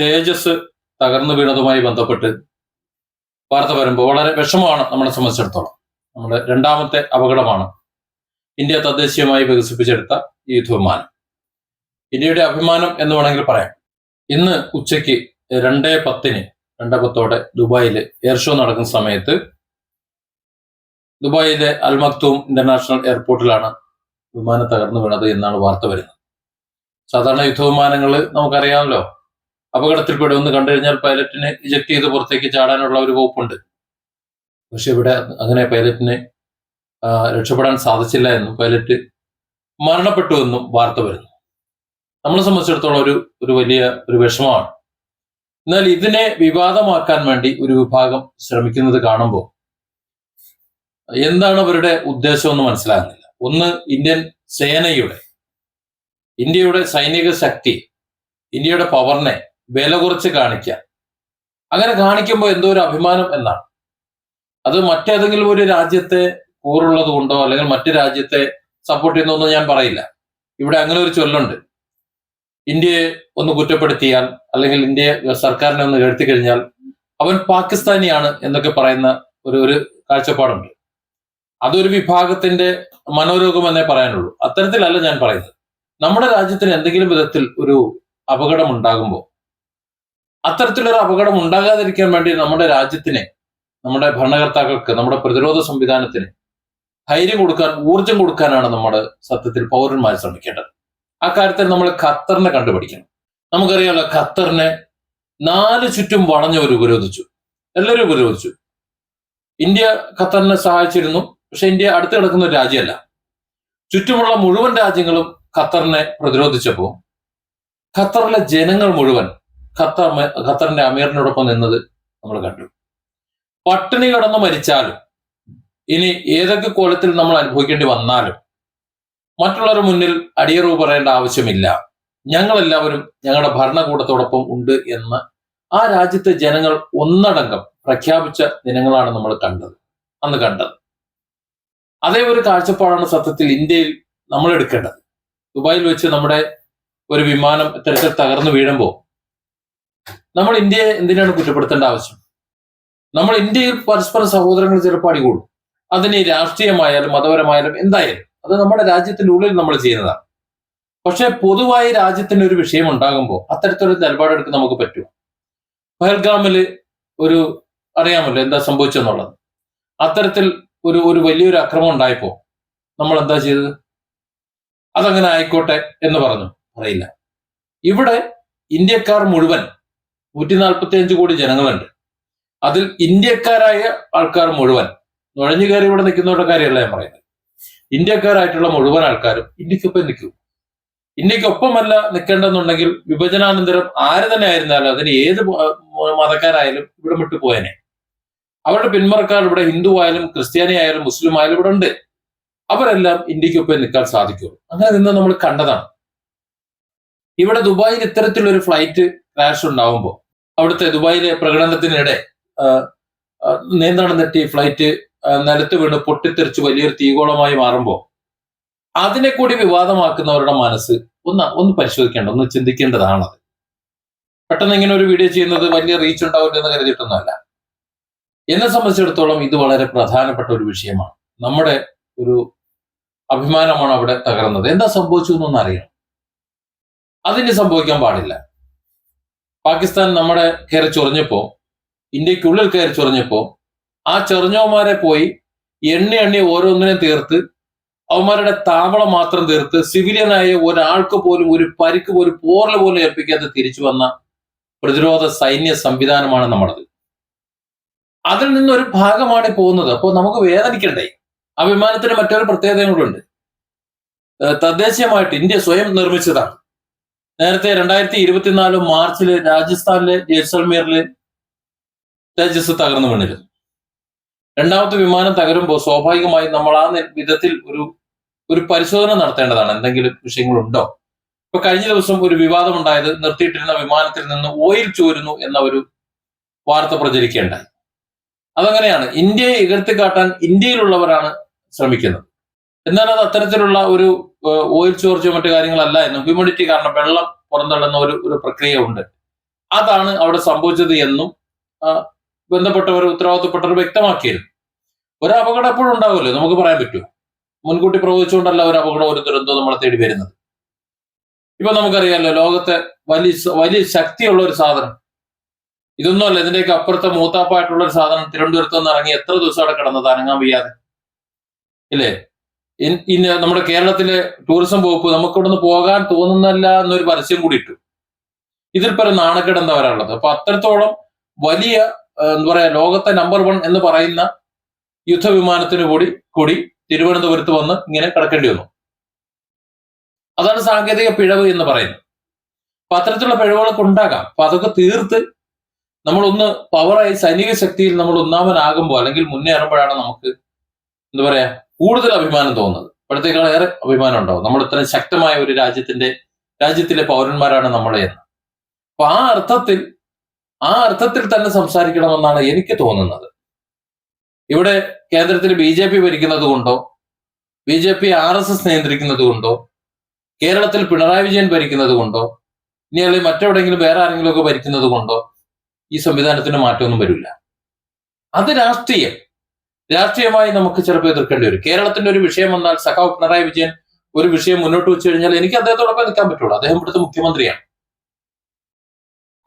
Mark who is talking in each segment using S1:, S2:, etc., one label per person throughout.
S1: തേജസ് തകർന്നു വീണതുമായി ബന്ധപ്പെട്ട് വാർത്ത വരുമ്പോൾ വളരെ വിഷമമാണ് നമ്മളെ സംബന്ധിച്ചിടത്തോളം നമ്മുടെ രണ്ടാമത്തെ അപകടമാണ് ഇന്ത്യ തദ്ദേശീയമായി വികസിപ്പിച്ചെടുത്ത ഈ യുദ്ധവിമാനം ഇന്ത്യയുടെ അഭിമാനം എന്ന് വേണമെങ്കിൽ പറയാം ഇന്ന് ഉച്ചയ്ക്ക് രണ്ടേ പത്തിന് രണ്ടേ പത്തോടെ ദുബായിൽ എയർ ഷോ നടക്കുന്ന സമയത്ത് ദുബായിലെ അൽമക്തൂം ഇന്റർനാഷണൽ എയർപോർട്ടിലാണ് വിമാനം തകർന്നു വീണത് എന്നാണ് വാർത്ത വരുന്നത് സാധാരണ യുദ്ധവിമാനങ്ങൾ നമുക്കറിയാമല്ലോ അപകടത്തിൽപ്പെടുമെന്ന് കണ്ടു കഴിഞ്ഞാൽ പൈലറ്റിനെ ഇജക്ട് ചെയ്ത് പുറത്തേക്ക് ചാടാനുള്ള ഒരു വകുപ്പുണ്ട് പക്ഷെ ഇവിടെ അങ്ങനെ പൈലറ്റിനെ രക്ഷപ്പെടാൻ സാധിച്ചില്ല എന്നും പൈലറ്റ് മരണപ്പെട്ടു എന്നും വാർത്ത വരുന്നു നമ്മളെ സംബന്ധിച്ചിടത്തോളം ഒരു ഒരു വലിയ ഒരു വിഷമമാണ് എന്നാൽ ഇതിനെ വിവാദമാക്കാൻ വേണ്ടി ഒരു വിഭാഗം ശ്രമിക്കുന്നത് കാണുമ്പോൾ എന്താണ് അവരുടെ ഉദ്ദേശമെന്ന് മനസ്സിലാകുന്നില്ല ഒന്ന് ഇന്ത്യൻ സേനയുടെ ഇന്ത്യയുടെ സൈനിക ശക്തി ഇന്ത്യയുടെ പവറിനെ വില കുറച്ച് കാണിക്കുക അങ്ങനെ കാണിക്കുമ്പോൾ എന്തോ ഒരു അഭിമാനം എന്നാണ് അത് മറ്റേതെങ്കിലും ഒരു രാജ്യത്തെ കൂറുള്ളത് കൊണ്ടോ അല്ലെങ്കിൽ മറ്റു രാജ്യത്തെ സപ്പോർട്ട് ചെയ്യുന്നൊന്നും ഞാൻ പറയില്ല ഇവിടെ അങ്ങനെ ഒരു ചൊല്ലുണ്ട് ഇന്ത്യയെ ഒന്ന് കുറ്റപ്പെടുത്തിയാൽ അല്ലെങ്കിൽ ഇന്ത്യ സർക്കാരിനെ ഒന്ന് എടുത്തി കഴിഞ്ഞാൽ അവൻ പാകിസ്ഥാനിയാണ് എന്നൊക്കെ പറയുന്ന ഒരു ഒരു കാഴ്ചപ്പാടുണ്ട് അതൊരു വിഭാഗത്തിന്റെ മനോരോഗം എന്നേ പറയാനുള്ളൂ അത്തരത്തിലല്ല ഞാൻ പറയുന്നത് നമ്മുടെ രാജ്യത്തിന് എന്തെങ്കിലും വിധത്തിൽ ഒരു അപകടം ഉണ്ടാകുമ്പോൾ അത്തരത്തിലൊരു അപകടം ഉണ്ടാകാതിരിക്കാൻ വേണ്ടി നമ്മുടെ രാജ്യത്തിനെ നമ്മുടെ ഭരണകർത്താക്കൾക്ക് നമ്മുടെ പ്രതിരോധ സംവിധാനത്തിന് ധൈര്യം കൊടുക്കാൻ ഊർജം കൊടുക്കാനാണ് നമ്മൾ സത്യത്തിൽ പൗരന്മാർ ശ്രമിക്കേണ്ടത് ആ കാര്യത്തിൽ നമ്മൾ ഖത്തറിനെ കണ്ടുപിടിക്കണം നമുക്കറിയാമല്ലോ ഖത്തറിനെ നാല് ചുറ്റും വളഞ്ഞവർ ഉപരോധിച്ചു എല്ലാവരും ഉപരോധിച്ചു ഇന്ത്യ ഖത്തറിനെ സഹായിച്ചിരുന്നു പക്ഷെ ഇന്ത്യ അടുത്ത് കിടക്കുന്ന ഒരു രാജ്യമല്ല ചുറ്റുമുള്ള മുഴുവൻ രാജ്യങ്ങളും ഖത്തറിനെ പ്രതിരോധിച്ചപ്പോൾ ഖത്തറിലെ ജനങ്ങൾ മുഴുവൻ ഖത്തർ ഖത്തറിന്റെ അമീറിനോടൊപ്പം നിന്നത് നമ്മൾ കണ്ടു പട്ടിണി കടന്നു മരിച്ചാലും ഇനി ഏതൊക്കെ കോലത്തിൽ നമ്മൾ അനുഭവിക്കേണ്ടി വന്നാലും മറ്റുള്ളവരുടെ മുന്നിൽ അടിയറവ് പറയേണ്ട ആവശ്യമില്ല ഞങ്ങളെല്ലാവരും ഞങ്ങളുടെ ഭരണകൂടത്തോടൊപ്പം ഉണ്ട് എന്ന് ആ രാജ്യത്തെ ജനങ്ങൾ ഒന്നടങ്കം പ്രഖ്യാപിച്ച ദിനങ്ങളാണ് നമ്മൾ കണ്ടത് അന്ന് കണ്ടത് അതേ ഒരു കാഴ്ചപ്പാടാണ് സത്യത്തിൽ ഇന്ത്യയിൽ നമ്മൾ എടുക്കേണ്ടത് ദുബായിൽ വെച്ച് നമ്മുടെ ഒരു വിമാനം ഇത്തരത്തിൽ തകർന്നു വീഴുമ്പോൾ നമ്മൾ ഇന്ത്യയെ എന്തിനാണ് കുറ്റപ്പെടുത്തേണ്ട ആവശ്യം നമ്മൾ ഇന്ത്യയിൽ പരസ്പര സഹോദരങ്ങൾ ചിലപ്പോൾ അടികൂടും അതിന് രാഷ്ട്രീയമായാലും മതപരമായാലും എന്തായാലും അത് നമ്മുടെ രാജ്യത്തിനുള്ളിൽ നമ്മൾ ചെയ്യുന്നതാണ് പക്ഷെ പൊതുവായി രാജ്യത്തിന് ഒരു വിഷയം ഉണ്ടാകുമ്പോൾ അത്തരത്തിലൊരു നിലപാടെടുക്കാൻ നമുക്ക് പറ്റുമോ പഹൽഗാമിൽ ഒരു അറിയാമല്ലോ എന്താ സംഭവിച്ചെന്നുള്ളത് അത്തരത്തിൽ ഒരു ഒരു വലിയൊരു അക്രമം ഉണ്ടായപ്പോൾ നമ്മൾ എന്താ ചെയ്തത് അതങ്ങനെ ആയിക്കോട്ടെ എന്ന് പറഞ്ഞു അറിയില്ല ഇവിടെ ഇന്ത്യക്കാർ മുഴുവൻ നൂറ്റി നാൽപ്പത്തി അഞ്ച് കോടി ജനങ്ങളുണ്ട് അതിൽ ഇന്ത്യക്കാരായ ആൾക്കാർ മുഴുവൻ നുഴഞ്ഞു കയറി ഇവിടെ നിൽക്കുന്നവരുടെ കാര്യമല്ല ഞാൻ പറയുന്നത് ഇന്ത്യക്കാരായിട്ടുള്ള മുഴുവൻ ആൾക്കാരും ഇന്ത്യക്കൊപ്പം നിൽക്കും ഇന്ത്യക്കൊപ്പമല്ല നിൽക്കേണ്ടെന്നുണ്ടെങ്കിൽ വിഭജനാനന്തരം ആര് തന്നെ ആയിരുന്നാലും അതിന് ഏത് മതക്കാരായാലും ഇവിടെ വിട്ടു പോയനെ അവരുടെ പിന്മറക്കാർ ഇവിടെ ഹിന്ദു ആയാലും ക്രിസ്ത്യാനി ആയാലും മുസ്ലിം ആയാലും ഇവിടെ ഉണ്ട് അവരെല്ലാം ഇന്ത്യക്കൊപ്പം നിൽക്കാൻ സാധിക്കുള്ളൂ അങ്ങനെ നിന്ന് നമ്മൾ കണ്ടതാണ് ഇവിടെ ദുബായിൽ ഇത്തരത്തിലൊരു ഫ്ലൈറ്റ് ക്രാഷ് ഉണ്ടാവുമ്പോൾ അവിടുത്തെ ദുബായിലെ പ്രകടനത്തിനിടെ നിയന്ത്രണം തെറ്റി ഫ്ലൈറ്റ് നിലത്ത് വീണ് പൊട്ടിത്തെറിച്ച് വലിയൊരു തീകോളമായി മാറുമ്പോൾ അതിനെ കൂടി വിവാദമാക്കുന്നവരുടെ മനസ്സ് ഒന്ന് ഒന്ന് പരിശോധിക്കേണ്ട ഒന്ന് ചിന്തിക്കേണ്ടതാണത് പെട്ടെന്ന് ഇങ്ങനെ ഒരു വീഡിയോ ചെയ്യുന്നത് വലിയ റീച്ച് ഉണ്ടാവില്ല എന്ന് കരുതിയിട്ടൊന്നുമല്ല എന്നെ സംബന്ധിച്ചിടത്തോളം ഇത് വളരെ പ്രധാനപ്പെട്ട ഒരു വിഷയമാണ് നമ്മുടെ ഒരു അഭിമാനമാണ് അവിടെ തകർന്നത് എന്താ സംഭവിച്ചു എന്നൊന്നറിയണം അതിന് സംഭവിക്കാൻ പാടില്ല പാകിസ്ഥാൻ നമ്മുടെ കയറി ചൊറിഞ്ഞപ്പോൾ ഇന്ത്യക്കുള്ളിൽ കയറി ചൊറിഞ്ഞപ്പോൾ ആ ചെറിഞ്ഞവന്മാരെ പോയി എണ്ണി എണ്ണി ഓരോന്നിനെ തീർത്ത് അവന്മാരുടെ താവളം മാത്രം തീർത്ത് സിവിലിയനായ ഒരാൾക്ക് പോലും ഒരു പരിക്ക് പോലും പോറൽ പോലും ഏൽപ്പിക്കാതെ തിരിച്ചു വന്ന പ്രതിരോധ സൈന്യ സംവിധാനമാണ് നമ്മളത് അതിൽ നിന്നൊരു ഭാഗമാണ് പോകുന്നത് അപ്പോൾ നമുക്ക് വേദനിക്കണ്ടേ ആ വിമാനത്തിന് മറ്റൊരു പ്രത്യേകതയും കൂടെ ഉണ്ട് തദ്ദേശീയമായിട്ട് ഇന്ത്യ സ്വയം നിർമ്മിച്ചതാണ് നേരത്തെ രണ്ടായിരത്തി ഇരുപത്തിനാല് മാർച്ചില് രാജസ്ഥാനിലെ ജയ്സൽമീറില് തേജസ് തകർന്നു വീണിരുന്നു രണ്ടാമത്തെ വിമാനം തകരുമ്പോൾ സ്വാഭാവികമായും നമ്മൾ ആ വിധത്തിൽ ഒരു ഒരു പരിശോധന നടത്തേണ്ടതാണ് എന്തെങ്കിലും വിഷയങ്ങളുണ്ടോ ഇപ്പൊ കഴിഞ്ഞ ദിവസം ഒരു വിവാദമുണ്ടായത് നിർത്തിയിട്ടിരുന്ന വിമാനത്തിൽ നിന്ന് ഓയിൽ ചോരുന്നു എന്ന ഒരു വാർത്ത പ്രചരിക്കുകയുണ്ടായി അതങ്ങനെയാണ് ഇന്ത്യയെ ഇകഴ്ത്തി കാട്ടാൻ ഇന്ത്യയിലുള്ളവരാണ് ശ്രമിക്കുന്നത് എന്നാൽ അത് അത്തരത്തിലുള്ള ഒരു ഓയിൽ ചോർച്ചയോ മറ്റു കാര്യങ്ങളല്ല എന്നും ഹ്യൂമിഡിറ്റി കാരണം വെള്ളം പുറന്തള്ളുന്ന ഒരു ഒരു പ്രക്രിയ ഉണ്ട് അതാണ് അവിടെ സംഭവിച്ചത് എന്നും ബന്ധപ്പെട്ടവർ ഉത്തരവാദിത്തപ്പെട്ടവർ വ്യക്തമാക്കിയിരുന്നു ഒരു അപകടം എപ്പോഴും ഉണ്ടാവുമല്ലോ നമുക്ക് പറയാൻ പറ്റുമോ മുൻകൂട്ടി പ്രവചിച്ചുകൊണ്ടല്ല ഒരു അപകടം ഒരു ദുരന്തവും നമ്മളെ തേടി വരുന്നത് ഇപ്പൊ നമുക്കറിയാമല്ലോ ലോകത്തെ വലിയ വലിയ ശക്തിയുള്ള ഒരു സാധനം അല്ല ഇതിന്റെയൊക്കെ അപ്പുറത്തെ മൂത്താപ്പായിട്ടുള്ള ഒരു സാധനം തിരുവനന്തപുരത്ത് നിന്ന് ഇറങ്ങി എത്ര ദിവസം അവിടെ കിടന്നത് അനങ്ങാൻ വയ്യാതെ ഇല്ലേ ഇന്ന് നമ്മുടെ കേരളത്തിലെ ടൂറിസം വകുപ്പ് നമുക്ക് പോകാൻ തോന്നുന്നല്ല എന്നൊരു പരസ്യം കൂടി ഇട്ടു ഇതിൽ പല നാണക്കേട് എന്താ വരാനുള്ളത് അപ്പൊ അത്രത്തോളം വലിയ എന്താ പറയാ ലോകത്തെ നമ്പർ വൺ എന്ന് പറയുന്ന യുദ്ധവിമാനത്തിന് കൂടി കൂടി തിരുവനന്തപുരത്ത് വന്ന് ഇങ്ങനെ കിടക്കേണ്ടി വന്നു അതാണ് സാങ്കേതിക പിഴവ് എന്ന് പറയുന്നത് അപ്പൊ അത്തരത്തിലുള്ള പിഴവുകളൊക്കെ ഉണ്ടാകാം അപ്പൊ അതൊക്കെ തീർത്ത് നമ്മളൊന്ന് പവറായി സൈനിക ശക്തിയിൽ നമ്മൾ ഒന്നാമനാകുമ്പോൾ അല്ലെങ്കിൽ മുന്നേറുമ്പോഴാണ് നമുക്ക് എന്താ പറയാ കൂടുതൽ അഭിമാനം തോന്നുന്നത് ഇപ്പോഴത്തേക്കാൾ ഏറെ അഭിമാനം ഉണ്ടാവും നമ്മൾ ഇത്രയും ശക്തമായ ഒരു രാജ്യത്തിന്റെ രാജ്യത്തിലെ പൗരന്മാരാണ് നമ്മളെ എന്ന് അപ്പൊ ആ അർത്ഥത്തിൽ ആ അർത്ഥത്തിൽ തന്നെ സംസാരിക്കണമെന്നാണ് എനിക്ക് തോന്നുന്നത് ഇവിടെ കേന്ദ്രത്തിൽ ബി ജെ പി ഭരിക്കുന്നത് കൊണ്ടോ B J P R S S നിയന്ത്രിക്കുന്നത് കൊണ്ടോ കേരളത്തിൽ പിണറായി വിജയൻ ഭരിക്കുന്നത് കൊണ്ടോ ഇനി അല്ലെങ്കിൽ മറ്റെവിടെയെങ്കിലും വേറെ ആരെങ്കിലും ഒക്കെ ഭരിക്കുന്നത് കൊണ്ടോ ഈ സംവിധാനത്തിന് മാറ്റമൊന്നും വരില്ല അത് രാഷ്ട്രീയം രാഷ്ട്രീയമായി നമുക്ക് ചിലപ്പോൾ എതിർക്കേണ്ടി വരും കേരളത്തിന്റെ ഒരു വിഷയം വന്നാൽ സഖാവ് പിണറായി വിജയൻ ഒരു വിഷയം മുന്നോട്ട് വെച്ചു കഴിഞ്ഞാൽ എനിക്ക് അദ്ദേഹത്തോടൊപ്പം നിൽക്കാൻ പറ്റുള്ളൂ അദ്ദേഹം ഇവിടുത്തെ മുഖ്യമന്ത്രിയാണ്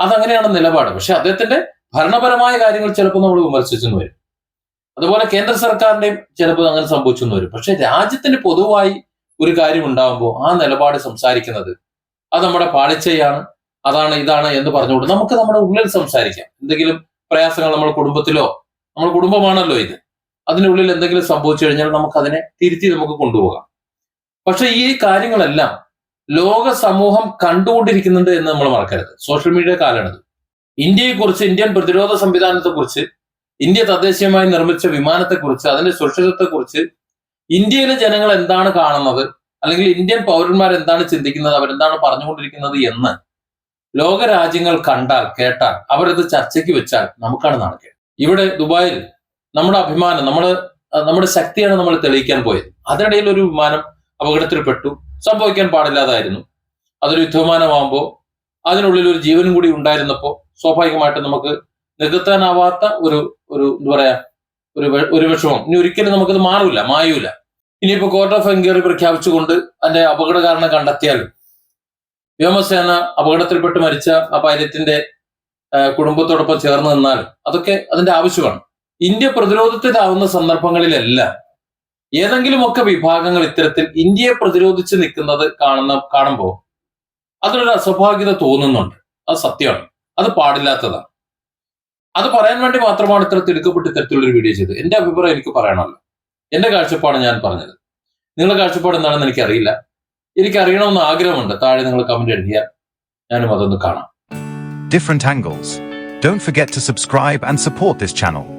S1: അതങ്ങനെയാണ് നിലപാട് പക്ഷെ അദ്ദേഹത്തിന്റെ ഭരണപരമായ കാര്യങ്ങൾ ചിലപ്പോൾ നമ്മൾ വിമർശിച്ചെന്ന് വരും അതുപോലെ കേന്ദ്ര സർക്കാരിന്റെയും ചിലപ്പോൾ അങ്ങനെ സംഭവിച്ചെന്ന് വരും പക്ഷെ രാജ്യത്തിന് പൊതുവായി ഒരു കാര്യം ഉണ്ടാകുമ്പോൾ ആ നിലപാട് സംസാരിക്കുന്നത് അത് നമ്മുടെ പാളിച്ചയാണ് അതാണ് ഇതാണ് എന്ന് പറഞ്ഞുകൊണ്ട് നമുക്ക് നമ്മുടെ ഉള്ളിൽ സംസാരിക്കാം എന്തെങ്കിലും പ്രയാസങ്ങൾ നമ്മുടെ കുടുംബത്തിലോ നമ്മുടെ കുടുംബമാണല്ലോ ഇത് അതിനുള്ളിൽ എന്തെങ്കിലും സംഭവിച്ചു കഴിഞ്ഞാൽ നമുക്ക് അതിനെ തിരുത്തി നമുക്ക് കൊണ്ടുപോകാം പക്ഷെ ഈ കാര്യങ്ങളെല്ലാം ലോക സമൂഹം കണ്ടുകൊണ്ടിരിക്കുന്നുണ്ട് എന്ന് നമ്മൾ മറക്കരുത് സോഷ്യൽ മീഡിയ കാലാണിത് ഇന്ത്യയെക്കുറിച്ച് ഇന്ത്യൻ പ്രതിരോധ സംവിധാനത്തെക്കുറിച്ച് ഇന്ത്യ തദ്ദേശീയമായി നിർമ്മിച്ച വിമാനത്തെക്കുറിച്ച് അതിന്റെ സുരക്ഷിതത്തെക്കുറിച്ച് ഇന്ത്യയിലെ ജനങ്ങൾ എന്താണ് കാണുന്നത് അല്ലെങ്കിൽ ഇന്ത്യൻ പൗരന്മാർ എന്താണ് ചിന്തിക്കുന്നത് അവരെന്താണ് പറഞ്ഞുകൊണ്ടിരിക്കുന്നത് എന്ന് ലോകരാജ്യങ്ങൾ കണ്ടാൽ കേട്ടാൽ അവരത് ചർച്ചയ്ക്ക് വെച്ചാൽ നമുക്കാണ് നടക്കുക ഇവിടെ ദുബായിൽ നമ്മുടെ അഭിമാനം നമ്മൾ നമ്മുടെ ശക്തിയാണ് നമ്മൾ തെളിയിക്കാൻ പോയത് അതിനിടയിൽ ഒരു വിമാനം അപകടത്തിൽപ്പെട്ടു സംഭവിക്കാൻ പാടില്ലാതായിരുന്നു അതൊരു യുദ്ധവിമാനമാകുമ്പോൾ അതിനുള്ളിൽ ഒരു ജീവനും കൂടി ഉണ്ടായിരുന്നപ്പോൾ സ്വാഭാവികമായിട്ടും നമുക്ക് നികത്താനാവാത്ത ഒരു ഒരു എന്താ പറയാ ഒരു ഒരു വിഷമം ഇനി ഒരിക്കലും നമുക്കത് മാറില്ല മായൂല ഇനിയിപ്പോ കോർട്ട് ഓഫ് എൻക്വയറി പ്രഖ്യാപിച്ചുകൊണ്ട് അതിന്റെ അപകട കാരണം കണ്ടെത്തിയാലും വ്യോമസേന അപകടത്തിൽപ്പെട്ട് മരിച്ച ആ പൈലറ്റിന്റെ കുടുംബത്തോടൊപ്പം ചേർന്ന് നിന്നാലും അതൊക്കെ അതിന്റെ ആവശ്യമാണ് ഇന്ത്യ പ്രതിരോധത്തിലാവുന്ന സന്ദർഭങ്ങളിലെല്ലാം ഏതെങ്കിലുമൊക്കെ വിഭാഗങ്ങൾ ഇത്തരത്തിൽ ഇന്ത്യയെ പ്രതിരോധിച്ച് നിൽക്കുന്നത് കാണുന്ന കാണുമ്പോൾ അതിലൊരു അസ്വാഭാവികത തോന്നുന്നുണ്ട് അത് സത്യമാണ് അത് പാടില്ലാത്തതാണ് അത് പറയാൻ വേണ്ടി മാത്രമാണ് ഇത്ര തിടുക്കപ്പെട്ട് ഇത്തരത്തിലുള്ളൊരു വീഡിയോ ചെയ്തത് എന്റെ അഭിപ്രായം എനിക്ക് പറയണമല്ലോ എന്റെ കാഴ്ചപ്പാട് ഞാൻ പറഞ്ഞത് നിങ്ങളുടെ കാഴ്ചപ്പാട് എന്താണെന്ന് എനിക്കറിയില്ല എനിക്കറിയണമെന്ന് ആഗ്രഹമുണ്ട് താഴെ നിങ്ങൾ കമന്റ് എഴുതിയാൽ ഞാനും അതൊന്ന് കാണാം different angles don't forget to subscribe and support this channel